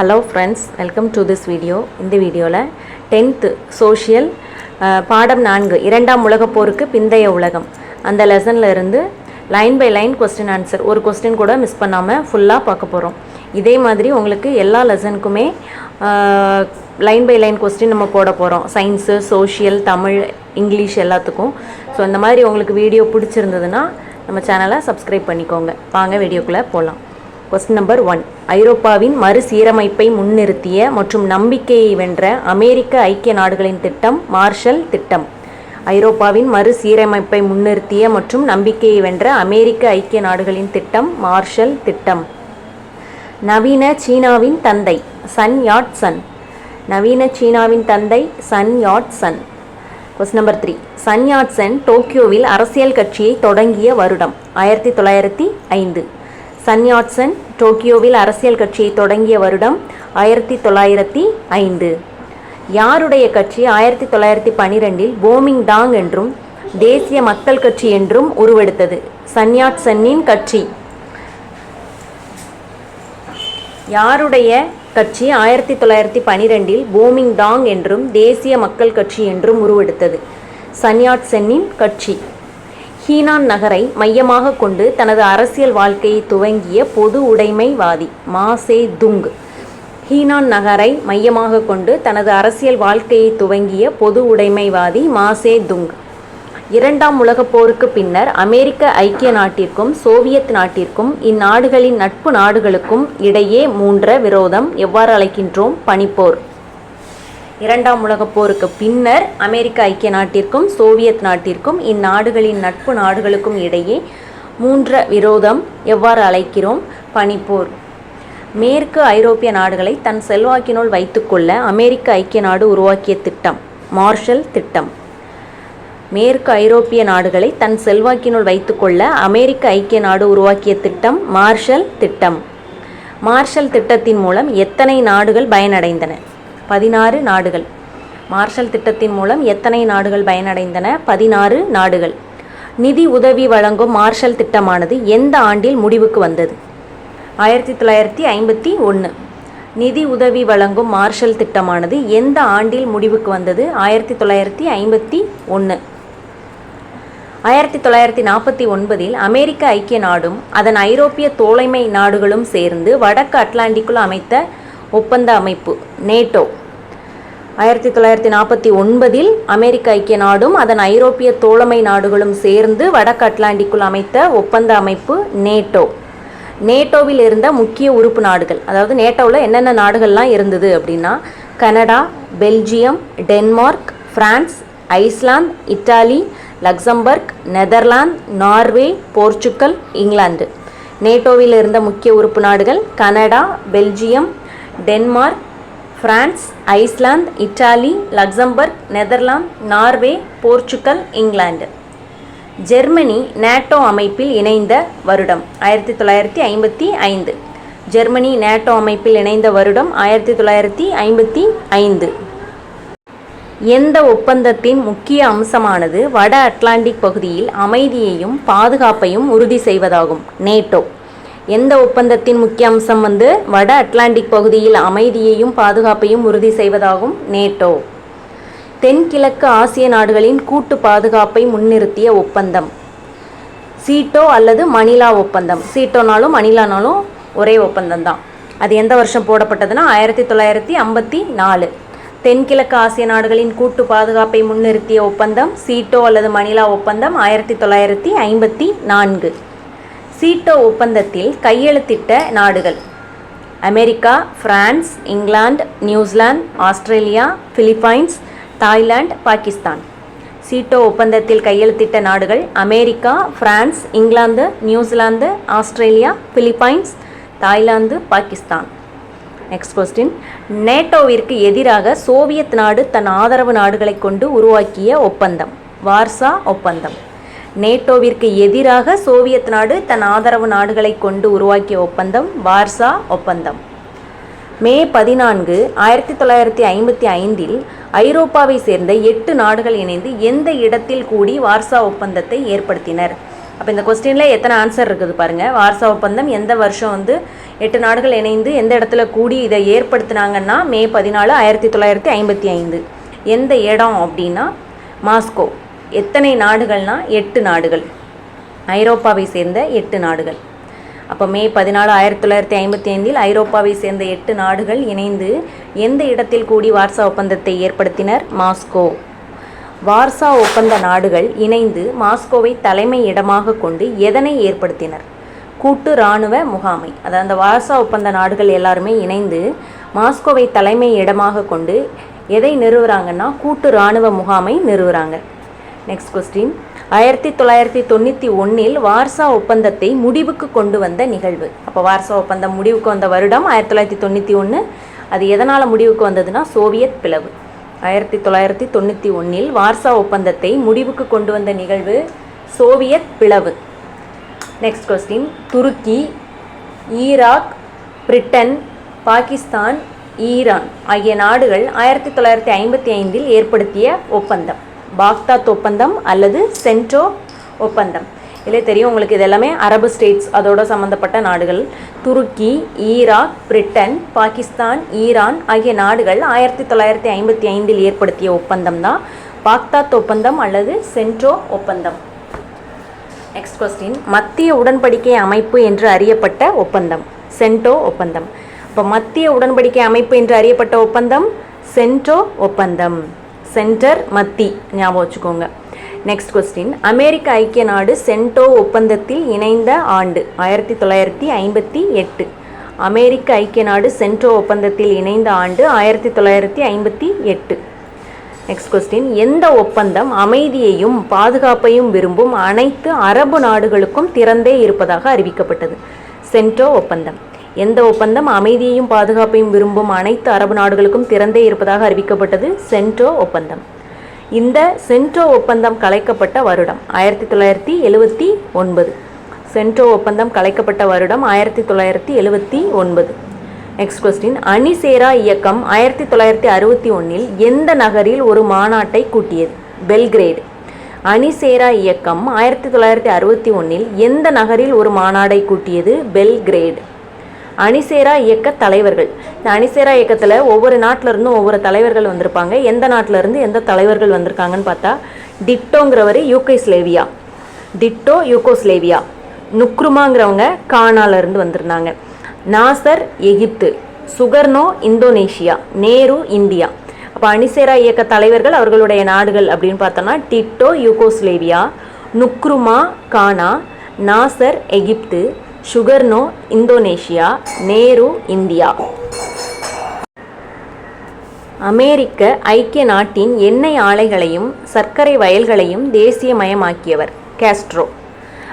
Hello friends welcome to this video இந்த வீடியோவில் tenth social பாடம் நான்கு இரண்டாம் உலகப் போருக்கு பிந்தைய உலகம். அந்த லெசனில் இருந்து line by line question answer ஒரு கொஸ்டின் கூட மிஸ் பண்ணாமல் ஃபுல்லாக பார்க்க போகிறோம் இதே மாதிரி உங்களுக்கு எல்லா லெசனுக்குமே லைன் பை லைன் கொஸ்டின் நம்ம போட போகிறோம் சயின்ஸு சோஷியல் தமிழ் இங்கிலீஷ் எல்லாத்துக்கும். ஸோ இந்த மாதிரி உங்களுக்கு வீடியோ பிடிச்சிருந்ததுன்னா நம்ம சேனலை சப்ஸ்கிரைப் பண்ணிக்கோங்க. வாங்க வீடியோக்குள்ளே போகலாம் கொஸ்டின் நம்பர் ஒன் ஐரோப்பாவின் மறுசீரமைப்பை முன்னிறுத்திய மற்றும் நம்பிக்கையை வென்ற அமெரிக்க ஐக்கிய நாடுகளின் திட்டம் மார்ஷல் திட்டம். ஐரோப்பாவின் மறுசீரமைப்பை முன்னிறுத்திய மற்றும் நம்பிக்கையை வென்ற அமெரிக்க ஐக்கிய நாடுகளின் திட்டம் மார்ஷல் திட்டம். நவீன சீனாவின் தந்தை சன் யாட் சன் நவீன சீனாவின் தந்தை Sun Yat Sen question number three Sun Yat Sen டோக்கியோவில் அரசியல் கட்சியை தொடங்கிய வருடம் ஆயிரத்தி தொள்ளாயிரத்தி ஐந்து. சன்யாட்சன் டோக்கியோவில் அரசியல் கட்சியை தொடங்கிய வருடம் ஆயிரத்தி தொள்ளாயிரத்தி ஐந்து. யாருடைய கட்சி ஆயிரத்தி தொள்ளாயிரத்தி பனிரெண்டில் போமிங் டாங் என்றும் தேசிய மக்கள் கட்சி என்றும் உருவெடுத்தது. சன்யாட்சன்னின் கட்சி. யாருடைய கட்சி ஆயிரத்தி தொள்ளாயிரத்தி பனிரெண்டில் போமிங் டாங் என்றும் தேசிய மக்கள் கட்சி என்றும் உருவெடுத்தது. சன்யாட் சென்னின் கட்சி. ஹீனான் நகரை மையமாக கொண்டு தனது அரசியல் வாழ்க்கையை துவங்கிய பொது உடைமைவாதி மாசே துங். ஹீனான் நகரை மையமாக கொண்டு தனது அரசியல் வாழ்க்கையை துவங்கிய பொது உடைமைவாதி மாசே துங். இரண்டாம் உலகப் போருக்கு பின்னர் அமெரிக்க ஐக்கிய நாட்டிற்கும் சோவியத் நாட்டிற்கும் இந்நாடுகளின் நட்பு நாடுகளுக்கும் இடையே மூன்ற விரோதம் எவ்வாறு அழைக்கின்றோம்? பனிப்போர். இரண்டாம் உலகப் போருக்கு பின்னர் அமெரிக்க ஐக்கிய நாட்டிற்கும் சோவியத் நாட்டிற்கும் இந்நாடுகளின் நட்பு நாடுகளுக்கும் இடையே மூன்ற விரோதம் எவ்வாறு அழைக்கிறோம்? பனிப்போர். மேற்கு ஐரோப்பிய நாடுகளை தன் செல்வாக்கினுள் வைத்துக்கொள்ள அமெரிக்க ஐக்கிய நாடு உருவாக்கிய திட்டம் மார்ஷல் திட்டம். மேற்கு ஐரோப்பிய நாடுகளை தன் செல்வாக்கினுள் வைத்துக்கொள்ள அமெரிக்க ஐக்கிய நாடு உருவாக்கிய திட்டம் மார்ஷல் திட்டம். மார்ஷல் திட்டத்தின் மூலம் எத்தனை நாடுகள் பயனடைந்தன? பதினாறு நாடுகள். மார்ஷல் திட்டத்தின் மூலம் எத்தனை நாடுகள் பயனடைந்தன? பதினாறு நாடுகள். நிதி உதவி வழங்கும் மார்ஷல் திட்டமானது எந்த ஆண்டில் முடிவுக்கு வந்தது? ஆயிரத்தி தொள்ளாயிரத்தி ஐம்பத்தி ஒன்று நிதி உதவி வழங்கும் மார்ஷல் திட்டமானது எந்த ஆண்டில் முடிவுக்கு வந்தது? ஆயிரத்தி தொள்ளாயிரத்தி ஐம்பத்தி ஒன்று ஆயிரத்தி தொள்ளாயிரத்தி நாற்பத்தி ஒன்பதில் அமெரிக்க ஐக்கிய நாடும் அதன் ஐரோப்பிய தோழமை நாடுகளும் சேர்ந்து வடக்கு அட்லாண்டிக்குள் அமைத்த ஒப்பந்த அமைப்பு நேட்டோ. ஆயிரத்தி தொள்ளாயிரத்தி நாற்பத்தி ஒன்பதில் அமெரிக்க ஐக்கிய நாடும் அதன் ஐரோப்பிய தோழமை நாடுகளும் சேர்ந்து வடக்கு அட்லாண்டிக்குள் அமைத்த ஒப்பந்த அமைப்பு நேட்டோ. நேட்டோவில் இருந்த முக்கிய உறுப்பு நாடுகள் அதாவது நேட்டோவில் என்னென்ன நாடுகள்லாம் இருந்தது அப்படின்னா Canada Belgium Denmark France Iceland Italy Luxembourg Netherlands Norway Portugal England. நேட்டோவில் இருந்த முக்கிய உறுப்பு நாடுகள் Canada Belgium Denmark France Iceland Italy Luxembourg Netherlands Norway Portugal England. Germany NATO அமைப்பில் இணைந்த வருடம் ஆயிரத்தி தொள்ளாயிரத்தி ஐம்பத்தி ஐந்து. ஜெர்மனி நேட்டோ அமைப்பில் இணைந்த வருடம் ஆயிரத்தி தொள்ளாயிரத்தி ஐம்பத்தி ஐந்து. எந்த ஒப்பந்தத்தின் முக்கிய அம்சமானது வட அட்லாண்டிக் பகுதியில் அமைதியையும் பாதுகாப்பையும் உறுதி செய்வதாகும்? நேட்டோ. எந்த ஒப்பந்தத்தின் முக்கிய அம்சம் வந்து வட அட்லாண்டிக் பகுதியில் அமைதியையும் பாதுகாப்பையும் உறுதி செய்வதாகும் நேட்டோ. தென்கிழக்கு ஆசிய நாடுகளின் கூட்டு பாதுகாப்பை முன்னிறுத்திய ஒப்பந்தம். சீட்டோ அல்லது மணிலா ஒப்பந்தம். சீட்டோனாலும் மணிலானாலும் ஒரே ஒப்பந்தம் தான் அது எந்த வருஷம் போடப்பட்டதுன்னா ஆயிரத்தி தொள்ளாயிரத்தி ஐம்பத்தி நாலு. தென்கிழக்கு ஆசிய நாடுகளின் கூட்டு பாதுகாப்பை முன்னிறுத்திய ஒப்பந்தம் சீட்டோ அல்லது மணிலா ஒப்பந்தம் ஆயிரத்தி தொள்ளாயிரத்தி ஐம்பத்தி நான்கு. சீட்டோ ஒப்பந்தத்தில் கையெழுத்திட்ட நாடுகள். America France England New Zealand Australia Philippines Thailand Pakistan. SEATO ஒப்பந்தத்தில் கையெழுத்திட்ட நாடுகள் America France England New Zealand Australia Philippines Thailand Pakistan. Next question நேட்டோவிற்கு எதிராக சோவியத் நாடு தன் ஆதரவு நாடுகளை கொண்டு உருவாக்கிய ஒப்பந்தம். வார்சா ஒப்பந்தம். நேட்டோவிற்கு எதிராக சோவியத் நாடு தன் ஆதரவு நாடுகளை கொண்டு உருவாக்கிய ஒப்பந்தம் வார்சா ஒப்பந்தம். மே பதினான்கு ஆயிரத்தி தொள்ளாயிரத்தி ஐம்பத்தி ஐந்தில் ஐரோப்பாவை சேர்ந்த எட்டு நாடுகள் இணைந்து எந்த இடத்தில் கூடி வார்சா ஒப்பந்தத்தை ஏற்படுத்தினர்? அப்போ இந்த கொஸ்டினில் எத்தனை ஆன்சர் இருக்குது பாருங்கள் வார்சா ஒப்பந்தம் எந்த வருஷம் வந்து எட்டு நாடுகள் இணைந்து எந்த இடத்துல கூடி இதை ஏற்படுத்தினாங்கன்னா மே பதினாலு ஆயிரத்தி தொள்ளாயிரத்தி ஐம்பத்தி ஐந்து. எந்த இடம் அப்படின்னா மாஸ்கோ. எத்தனை நாடுகள்னா எட்டு நாடுகள். ஐரோப்பாவை சேர்ந்த எட்டு நாடுகள். அப்போ மே பதினாலு ஆயிரத்தி தொள்ளாயிரத்தி ஐம்பத்தி ஐந்தில் ஐரோப்பாவை சேர்ந்த எட்டு நாடுகள் இணைந்து எந்த இடத்தில் கூடி வார்சா ஒப்பந்தத்தை ஏற்படுத்தினர்? மாஸ்கோ. வார்சா ஒப்பந்த நாடுகள் இணைந்து மாஸ்கோவை தலைமை இடமாக கொண்டு எதனை ஏற்படுத்தினர்? கூட்டு இராணுவ முகாமை. அதாவது அந்த வார்சா ஒப்பந்த நாடுகள் எல்லாருமே இணைந்து மாஸ்கோவை தலைமை இடமாக கொண்டு எதை நிறுவுறாங்கன்னா கூட்டு இராணுவ முகாமை நிறுவுறாங்க. நெக்ஸ்ட் கொஸ்டின் ஆயிரத்தி தொள்ளாயிரத்தி தொண்ணூற்றி ஒன்றில் வார்சா ஒப்பந்தத்தை முடிவுக்கு கொண்டு வந்த நிகழ்வு. அப்போ வார்சா ஒப்பந்தம் முடிவுக்கு வந்த வருடம் ஆயிரத்தி தொள்ளாயிரத்தி தொண்ணூற்றி ஒன்று அது எதனால் முடிவுக்கு வந்ததுன்னா சோவியத் பிளவு. ஆயிரத்தி தொள்ளாயிரத்தி தொண்ணூற்றி ஒன்றில் வார்சா ஒப்பந்தத்தை முடிவுக்கு கொண்டு வந்த நிகழ்வு சோவியத் பிளவு. நெக்ஸ்ட் கொஸ்டின் துருக்கி ஈராக் பிரிட்டன் பாகிஸ்தான் ஈரான் ஆகிய நாடுகள் ஆயிரத்தி தொள்ளாயிரத்தி ஐம்பத்தி ஐந்தில் ஏற்படுத்திய ஒப்பந்தம். பாக்தாத் ஒப்பந்தம் அல்லது சென்டோ ஒப்பந்தம். இல்லை தெரியும் உங்களுக்கு இது எல்லாமே அரபு ஸ்டேட்ஸ் அதோட சம்மந்தப்பட்ட நாடுகள். துருக்கி ஈராக் பிரிட்டன் பாகிஸ்தான் ஈரான் ஆகிய நாடுகள் ஆயிரத்தி தொள்ளாயிரத்தி ஐம்பத்தி ஐந்தில் ஏற்படுத்திய ஒப்பந்தம் தான் பாக்தாத் ஒப்பந்தம் அல்லது சென்டோ ஒப்பந்தம். நெக்ஸ்ட் கொஸ்டின் மத்திய உடன்படிக்கை அமைப்பு என்று அறியப்பட்ட ஒப்பந்தம். சென்டோ ஒப்பந்தம். இப்போ மத்திய உடன்படிக்கை அமைப்பு என்று அறியப்பட்ட ஒப்பந்தம்? சென்டோ ஒப்பந்தம். சென்டர் மத்தி ஞாபகம் வச்சுக்கோங்க. நெக்ஸ்ட் கொஸ்டின் அமெரிக்க ஐக்கிய நாடு சென்டோ ஒப்பந்தத்தில் இணைந்த ஆண்டு ஆயிரத்தி தொள்ளாயிரத்தி ஐம்பத்தி எட்டு. அமெரிக்க ஐக்கிய நாடு சென்டோ ஒப்பந்தத்தில் இணைந்த ஆண்டு ஆயிரத்தி தொள்ளாயிரத்தி ஐம்பத்தி எட்டு. நெக்ஸ்ட் கொஸ்டின் எந்த ஒப்பந்தம் அமைதியையும் பாதுகாப்பையும் விரும்பும் அனைத்து அரபு நாடுகளுக்கும் திறந்தே இருப்பதாக அறிவிக்கப்பட்டது? சென்டோ ஒப்பந்தம். எந்த ஒப்பந்தம் அமைதியையும் பாதுகாப்பையும் விரும்பும் அனைத்து அரபு நாடுகளுக்கும் திறந்தே இருப்பதாக அறிவிக்கப்பட்டது சென்டோ ஒப்பந்தம். இந்த சென்டோ ஒப்பந்தம் கலைக்கப்பட்ட வருடம் ஆயிரத்தி தொள்ளாயிரத்தி எழுவத்தி ஒன்பது. சென்டோ ஒப்பந்தம் கலைக்கப்பட்ட வருடம் ஆயிரத்தி தொள்ளாயிரத்தி எழுவத்தி ஒன்பது. நெக்ஸ்ட் கொஸ்டின் அணிசேரா இயக்கம் ஆயிரத்தி தொள்ளாயிரத்தி அறுபத்தி ஒன்றில் எந்த நகரில் ஒரு மாநாட்டை கூட்டியது? பெல்கிரேடு. அணிசேரா இயக்கம் ஆயிரத்தி தொள்ளாயிரத்தி அறுபத்தி ஒன்றில் எந்த நகரில் ஒரு மாநாடை கூட்டியது? பெல்கிரேடு. அணிசேரா இயக்க தலைவர்கள். இந்த அணிசேரா இயக்கத்தில் ஒவ்வொரு நாட்டிலருந்தும் ஒவ்வொரு தலைவர்கள் வந்திருப்பாங்க. எந்த நாட்டில இருந்து எந்த தலைவர்கள் வந்திருக்காங்கன்னு பார்த்தா டிட்டோங்கிறவர் யூகோஸ்லேவியா. Tito Yugoslavia. நுக்ருமாங்கிறவங்க கானாலருந்து வந்திருந்தாங்க. Nasser Egypt. Sukarno Indonesia. Nehru India. அப்போ அணிசேரா இயக்க தலைவர்கள் அவர்களுடைய நாடுகள் அப்படின்னு பார்த்தோம்னா Tito Yugoslavia Nkrumah Ghana Nasser Egypt Sukarno Indonesia Nehru India. அமெரிக்க ஐக்கிய நாட்டின் எண்ணெய் ஆலைகளையும் சர்க்கரை வயல்களையும் தேசியமயமாக்கியவர் காஸ்ட்ரோ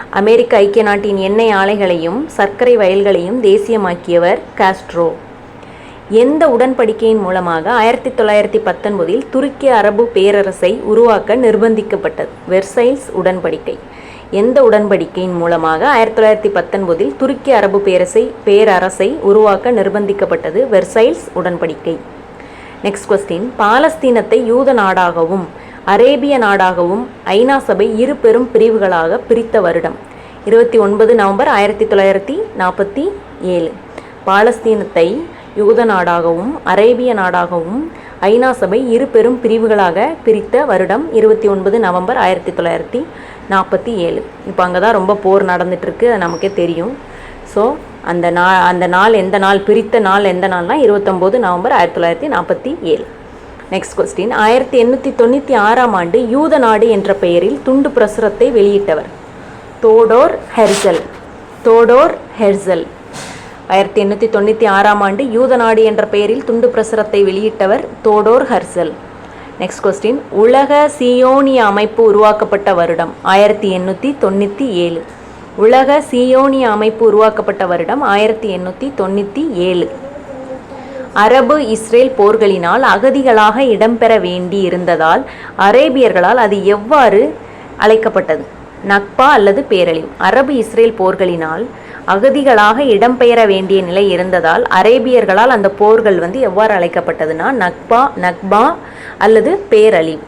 அமெரிக்க ஐக்கிய நாட்டின் எண்ணெய் ஆலைகளையும் சர்க்கரை வயல்களையும் தேசியமாக்கியவர் காஸ்ட்ரோ எந்த உடன்படிக்கையின் மூலமாக ஆயிரத்தி தொள்ளாயிரத்தி பத்தொன்பதில் துருக்கிய அரபு பேரரசை உருவாக்க நிர்பந்திக்கப்பட்டது? வெர்சைல்ஸ் உடன்படிக்கை. எந்த உடன்படிக்கையின் மூலமாக ஆயிரத்தி தொள்ளாயிரத்தி பத்தொன்பதில் துருக்கி அரபு பேரசை பேரரசை உருவாக்க நிர்பந்திக்கப்பட்டது வெர்சைல்ஸ் உடன்படிக்கை. நெக்ஸ்ட் கொஸ்டின் பாலஸ்தீனத்தை யூத நாடாகவும் அரேபிய நாடாகவும் ஐநா சபை இரு பெரும் பிரிவுகளாக பிரித்த வருடம். இருபத்தி ஒன்பது நவம்பர் ஆயிரத்தி தொள்ளாயிரத்தி நாற்பத்தி ஏழு. பாலஸ்தீனத்தை யூத நாடாகவும் அரேபிய நாடாகவும் ஐநா சபை இரு பெரும் பிரிவுகளாக பிரித்த வருடம் இருபத்தி ஒன்பது நவம்பர் ஆயிரத்தி தொள்ளாயிரத்தி நாற்பத்தி ஏழு. இப்போ அங்கே தான் ரொம்ப போர் நடந்துகிட்ருக்கு அது நமக்கே தெரியும். ஸோ அந்த நா அந்த நாள் எந்த நாள் பிரித்த நாள் எந்த நாள்னால் இருபத்தொம்போது நவம்பர் ஆயிரத்தி தொள்ளாயிரத்தி நாற்பத்தி ஏழு. நெக்ஸ்ட் கொஸ்டின் ஆயிரத்தி எண்ணூற்றி தொண்ணூற்றி ஆறாம் ஆண்டு யூத நாடு என்ற பெயரில் துண்டு பிரசுரத்தை வெளியிட்டவர். தோடோர் ஹெர்சல். தோடோர் ஹெர்சல். ஆயிரத்தி எண்ணூற்றி தொண்ணூற்றி ஆறாம் ஆண்டு யூத நாடு என்ற பெயரில் துண்டு பிரசுரத்தை வெளியிட்டவர் தோடோர் ஹர்சல். நெக்ஸ்ட் கொஸ்டின் உலக சியோனிய அமைப்பு உருவாக்கப்பட்ட வருடம் ஆயிரத்தி எண்ணூற்றி தொண்ணூற்றி ஏழு. உலக சியோனிய அமைப்பு உருவாக்கப்பட்ட வருடம் ஆயிரத்தி எண்ணூற்றி தொண்ணூற்றி ஏழு. அரபு இஸ்ரேல் போர்களினால் அகதிகளாக இடம்பெற வேண்டி இருந்ததால் அரேபியர்களால் அது எவ்வாறு அழைக்கப்பட்டது? நக்பா அல்லது பேரழிவு. அரபு இஸ்ரேல் போர்களினால் அகதிகளாக இடம்பெயர வேண்டிய நிலை இருந்ததால் அரேபியர்களால் அந்த போர்கள் வந்து எவ்வாறு அழைக்கப்பட்டதுன்னா நக்பா நக்பா அல்லது பேரழிவு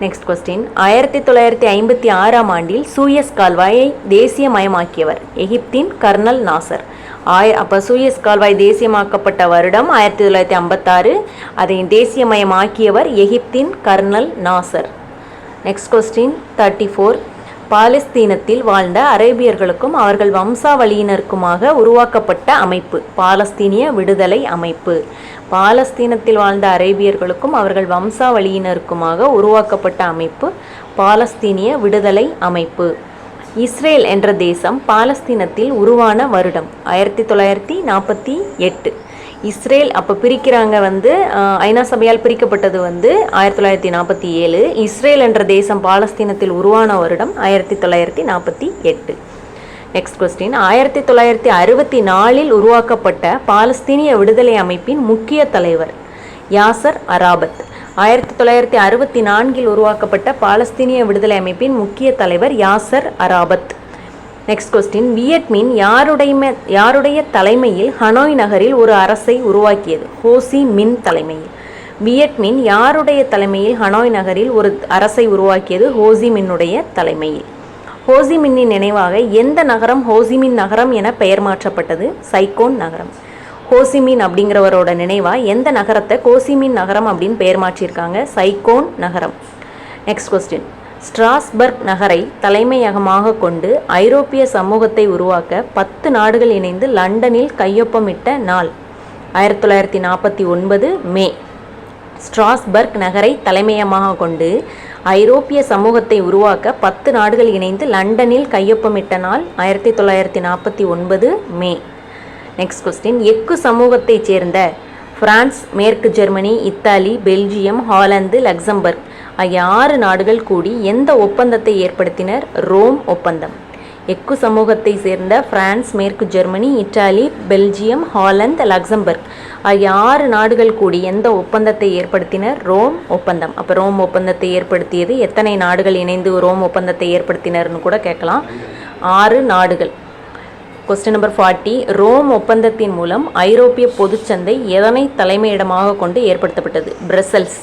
நெக்ஸ்ட் கொஸ்டின் ஆயிரத்தி தொள்ளாயிரத்தி ஐம்பத்தி ஆறாம் ஆண்டில் சூயஸ் கால்வாயை தேசியமயமாக்கியவர் எகிப்தின் கர்னல் நாசர். ஆய அப்போ சூயஸ் கால்வாய் தேசியமாக்கப்பட்ட வருடம் ஆயிரத்தி தொள்ளாயிரத்தி ஐம்பத்தாறு. அதை தேசியமயமாக்கியவர் எகிப்தின் colonel Nasser. Next question thirty four பாலஸ்தீனத்தில் வாழ்ந்த அரேபியர்களுக்கும் அவர்கள் வம்சாவளியினருக்குமாக உருவாக்கப்பட்ட அமைப்பு பாலஸ்தீனிய விடுதலை அமைப்பு. பாலஸ்தீனத்தில் வாழ்ந்த அரேபியர்களுக்கும் அவர்கள் வம்சாவளியினருக்குமாக உருவாக்கப்பட்ட அமைப்பு பாலஸ்தீனிய விடுதலை அமைப்பு. இஸ்ரேல் என்ற தேசம் பாலஸ்தீனத்தில் உருவான வருடம் ஆயிரத்தி தொள்ளாயிரத்தி நாற்பத்தி எட்டு. இஸ்ரேல் அப்போ பிரிக்கிறாங்க வந்து ஐநா சபையால் பிரிக்கப்பட்டது வந்து ஆயிரத்தி தொள்ளாயிரத்தி நாற்பத்தி ஏழு. இஸ்ரேல் என்ற தேசம் பாலஸ்தீனத்தில் உருவான வருடம் ஆயிரத்தி தொள்ளாயிரத்தி நாற்பத்தி எட்டு. நெக்ஸ்ட் கொஸ்டின் ஆயிரத்தி தொள்ளாயிரத்தி அறுபத்தி நாலில் உருவாக்கப்பட்ட பாலஸ்தீனிய விடுதலை அமைப்பின் முக்கிய தலைவர் யாசர் அராபத். ஆயிரத்தி தொள்ளாயிரத்தி அறுபத்தி நான்கில் உருவாக்கப்பட்ட பாலஸ்தீனிய விடுதலை அமைப்பின் முக்கிய தலைவர் Yasser Arafat. Next question Vietminh யாருடைய யாருடைய தலைமையில் ஹனோய் நகரில் ஒரு அரசை உருவாக்கியது? ஹோசி மின் தலைமையில். வியட்மின் யாருடைய தலைமையில் ஹனோய் நகரில் ஒரு அரசை உருவாக்கியது? ஹோசி மின்னுடைய தலைமையில். ஹோசிமின்னின் நினைவாக எந்த நகரம் ஹோசிமின் நகரம் என பெயர் மாற்றப்பட்டது? சைகோன் நகரம். ஹோசிமின் அப்படிங்கிறவரோட நினைவாக எந்த நகரத்தை கோசிமின் நகரம் அப்படின்னு பெயர் மாற்றியிருக்காங்க? சைகோன் நகரம். நெக்ஸ்ட் கொஸ்டின் ஸ்ட்ராஸ்பர்க் நகரை தலைமையகமாக கொண்டு ஐரோப்பிய சமூகத்தை உருவாக்க பத்து நாடுகள் இணைந்து லண்டனில் கையொப்பமிட்ட நாள் ஆயிரத்தி தொள்ளாயிரத்தி நாற்பத்தி ஒன்பது மே. ஸ்ட்ராஸ்பர்க் நகரை தலைமையமாக கொண்டு ஐரோப்பிய சமூகத்தை உருவாக்க பத்து நாடுகள் இணைந்து லண்டனில் கையொப்பமிட்ட நாள் ஆயிரத்தி தொள்ளாயிரத்தி நாற்பத்தி ஒன்பது மே. நெக்ஸ்ட் கொஸ்டின் எக்கு சமூகத்தைச் சேர்ந்த பிரான்ஸ் மேற்கு Germany Italy Belgium Holland Luxembourg. ஆகிய ஆறு நாடுகள் கூடி எந்த ஒப்பந்தத்தை ஏற்படுத்தினர்? ரோம் ஒப்பந்தம். எக்கு சமூகத்தை சேர்ந்த பிரான்ஸ் மேற்கு Germany Italy Belgium Holland Luxembourg ஆகிய ஆறு நாடுகள் கூடி எந்த ஒப்பந்தத்தை ஏற்படுத்தினர்? ரோம் ஒப்பந்தம். அப்போ ரோம் ஒப்பந்தத்தை ஏற்படுத்தியது எத்தனை நாடுகள் இணைந்து ரோம் ஒப்பந்தத்தை ஏற்படுத்தினர்னு கூட கேட்கலாம். ஆறு நாடுகள். கொஸ்டின் நம்பர் ஃபார்ட்டி ரோம் ஒப்பந்தத்தின் மூலம் ஐரோப்பிய பொதுச்சந்தை எதனை தலைமையிடமாக கொண்டு ஏற்படுத்தப்பட்டது? பிரசல்ஸ்.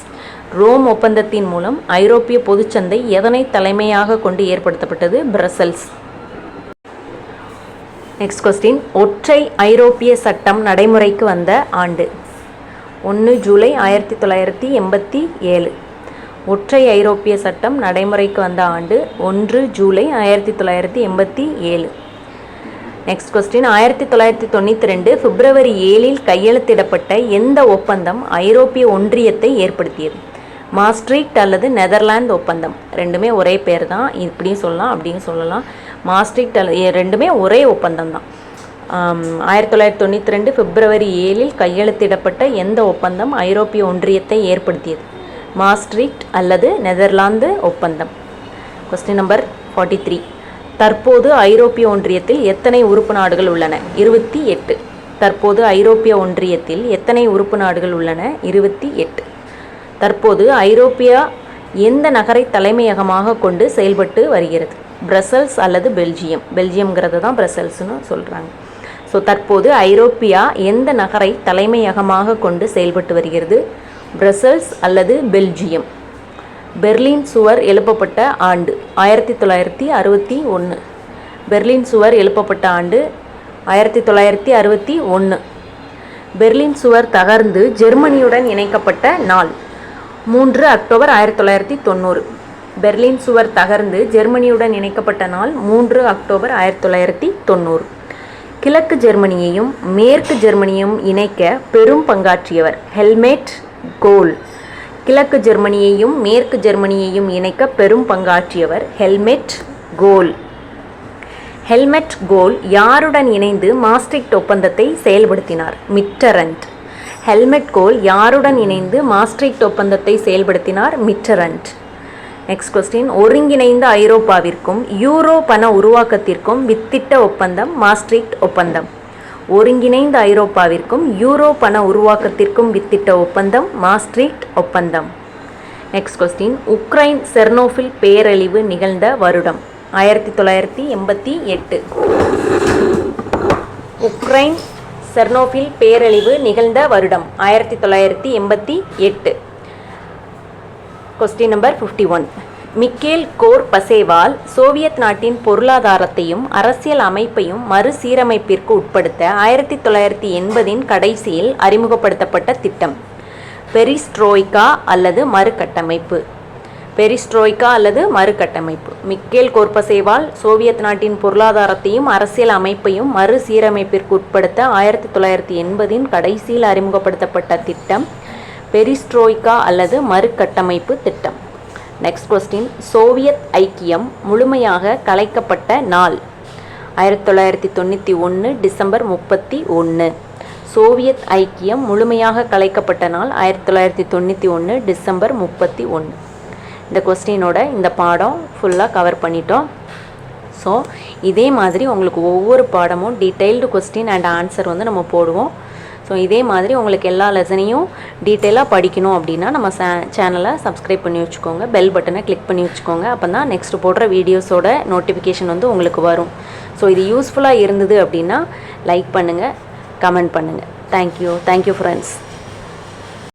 ரோம் ஒப்பந்தத்தின் மூலம் ஐரோப்பிய பொதுச்சந்தை எதனை தலைமையாக கொண்டு ஏற்படுத்தப்பட்டது? பிரசல்ஸ். நெக்ஸ்ட் கொஸ்டின் ஒற்றை ஐரோப்பிய சட்டம் நடைமுறைக்கு வந்த ஆண்டு. ஒன்று ஜூலை ஆயிரத்தி தொள்ளாயிரத்தி எண்பத்தி ஏழு. ஒற்றை ஐரோப்பிய சட்டம் நடைமுறைக்கு வந்த ஆண்டு ஒன்று ஜூலை ஆயிரத்தி தொள்ளாயிரத்தி எண்பத்தி ஏழு. நெக்ஸ்ட் கொஸ்டின் ஆயிரத்தி தொள்ளாயிரத்தி தொண்ணூற்றி ரெண்டு பிப்ரவரி ஏழில் கையெழுத்திடப்பட்ட எந்த ஒப்பந்தம் ஐரோப்பிய ஒன்றியத்தை ஏற்படுத்தியது? மாஸ்ட்ரிக்ட் அல்லது நெதர்லாந்து ஒப்பந்தம். ரெண்டுமே ஒரே பேர் தான் இப்படியும் சொல்லலாம் அப்படின்னு சொல்லலாம். மாஸ்ட்ரிக்ட் அல்ல ரெண்டுமே ஒரே ஒப்பந்தம் தான் ஆயிரத்தி தொள்ளாயிரத்தி தொண்ணூற்றி ரெண்டு பிப்ரவரி ஏழில் கையெழுத்திடப்பட்ட எந்த ஒப்பந்தம் ஐரோப்பிய ஒன்றியத்தை ஏற்படுத்தியது? மாஸ்ட்ரிக்ட் அல்லது நெதர்லாந்து ஒப்பந்தம். கொஸ்டின் நம்பர் ஃபார்ட்டி த்ரீ தற்போது ஐரோப்பிய ஒன்றியத்தில் எத்தனை உறுப்பு நாடுகள் உள்ளன? இருபத்தி எட்டு. தற்போது ஐரோப்பிய ஒன்றியத்தில் எத்தனை உறுப்பு நாடுகள் உள்ளன? இருபத்தி எட்டு. தற்போது ஐரோப்பியா எந்த நகரை தலைமையகமாக கொண்டு செயல்பட்டு வருகிறது? பிரசல்ஸ் அல்லது பெல்ஜியம்? பெல்ஜியம்ங்கிறது தான் பிரசல்ஸ்னு சொல்கிறாங்க ஸோ தற்போது ஐரோப்பியா எந்த நகரை தலைமையகமாக கொண்டு செயல்பட்டு வருகிறது? பிரசல்ஸ் அல்லது பெல்ஜியம்? பெர்லின் சுவர் எழுப்பப்பட்ட ஆண்டு ஆயிரத்தி தொள்ளாயிரத்தி அறுபத்தி ஒன்று. பெர்லின் சுவர் எழுப்பப்பட்ட ஆண்டு ஆயிரத்தி தொள்ளாயிரத்தி அறுபத்தி ஒன்று. பெர்லின் சுவர் தகர்ந்து ஜெர்மனியுடன் இணைக்கப்பட்ட நாள் மூன்று அக்டோபர் ஆயிரத்தி தொள்ளாயிரத்தி தொண்ணூறு. பெர்லின் சுவர் தகர்ந்து ஜெர்மனியுடன் இணைக்கப்பட்ட நாள் மூன்று அக்டோபர் ஆயிரத்தி தொள்ளாயிரத்தி தொண்ணூறு. கிழக்கு ஜெர்மனியையும் மேற்கு ஜெர்மனியையும் இணைக்க பெரும் பங்காற்றியவர் ஹெல்மெட் கோல். கிழக்கு ஜெர்மனியையும் மேற்கு ஜெர்மனியையும் இணைக்க பெரும் பங்காற்றியவர் ஹெல்மெட் கோல். ஹெல்மெட் கோல் யாருடன் இணைந்து மாஸ்ட்ரிக்ட் ஒப்பந்தத்தை செயல்படுத்தினார்? மிட்டரண்ட். ஹெல்மெட் கோல் யாருடன் இணைந்து மாஸ்ட்ரிக்ட் ஒப்பந்தத்தை செயல்படுத்தினார் மிட்டரண்ட். நெக்ஸ்ட் கொஸ்டின் ஒருங்கிணைந்த ஐரோப்பாவிற்கும் யூரோ பண உருவாக்கத்திற்கும் வித்திட்ட ஒப்பந்தம் மாஸ்ட்ரிக்ட் ஒப்பந்தம். ஒருங்கிணைந்த ஐரோப்பாவிற்கும் யூரோ பண உருவாக்கத்திற்கும் வித்திட்ட ஒப்பந்தம் மாஸ்ட்ரிக்ட் ஒப்பந்தம். நெக்ஸ்ட் கொஸ்டின் உக்ரைன் செர்னோஃபில் பேரழிவு நிகழ்ந்த வருடம் ஆயிரத்தி தொள்ளாயிரத்தி எண்பத்தி எட்டு. உக்ரைன் செர்னோஃபில் பேரழிவு நிகழ்ந்த வருடம் ஆயிரத்தி தொள்ளாயிரத்தி எண்பத்தி எட்டு. Question number fifty one Mikhail core பசேவால் சோவியத் நாட்டின் பொருளாதாரத்தையும் அரசியல் அமைப்பையும் மறுசீரமைப்பிற்கு உட்படுத்த ஆயிரத்தி தொள்ளாயிரத்தி எண்பதின் கடைசியில் அறிமுகப்படுத்தப்பட்ட திட்டம் பெரிஸ்ட்ரோய்கா அல்லது மறுகட்டமைப்பு. பெரிஸ்ட்ரோய்கா அல்லது மறுகட்டமைப்பு. மிக்கேல் கோர்பசேவால் சோவியத் நாட்டின் பொருளாதாரத்தையும் அரசியல் அமைப்பையும் மறுசீரமைப்பிற்கு உட்படுத்த ஆயிரத்தி தொள்ளாயிரத்தி எண்பதின் கடைசியில் அறிமுகப்படுத்தப்பட்ட திட்டம் பெரிஸ்ட்ரோய்கா அல்லது மறுகட்டமைப்பு திட்டம். நெக்ஸ்ட் கொஸ்டின் சோவியத் ஐக்கியம் முழுமையாக கலைக்கப்பட்ட நாள். ஆயிரத்தி தொள்ளாயிரத்தி தொண்ணூற்றி ஒன்று டிசம்பர் முப்பத்தி ஒன்று சோவியத் ஐக்கியம் முழுமையாக கலைக்கப்பட்ட நாள் ஆயிரத்தி தொள்ளாயிரத்தி தொண்ணூற்றி ஒன்று டிசம்பர் முப்பத்தி ஒன்று இந்த கொஸ்டினோட இந்த பாடம் ஃபுல்லாக கவர் பண்ணிட்டோம். ஸோ இதே மாதிரி உங்களுக்கு ஒவ்வொரு பாடமும் டீட்டெயில்டு கொஸ்டின் அண்ட் ஆன்சர் வந்து நம்ம போடுவோம். ஸோ இதே மாதிரி உங்களுக்கு எல்லா லெசனையும் டீட்டெயிலாக படிக்கணும் அப்படின்னா நம்ம சே சேனலை சப்ஸ்கிரைப் பண்ணி வச்சுக்கோங்க. பெல் பட்டனை கிளிக் பண்ணி வச்சுக்கோங்க. அப்போ தான் நெக்ஸ்ட் போடுற வீடியோஸோட நோட்டிஃபிகேஷன் வந்து உங்களுக்கு வரும். ஸோ இது யூஸ்ஃபுல்லாக இருந்தது அப்படின்னா லைக் பண்ணுங்கள் கமெண்ட் பண்ணுங்கள் தேங்க்யூ தேங்க்யூ ஃப்ரெண்ட்ஸ்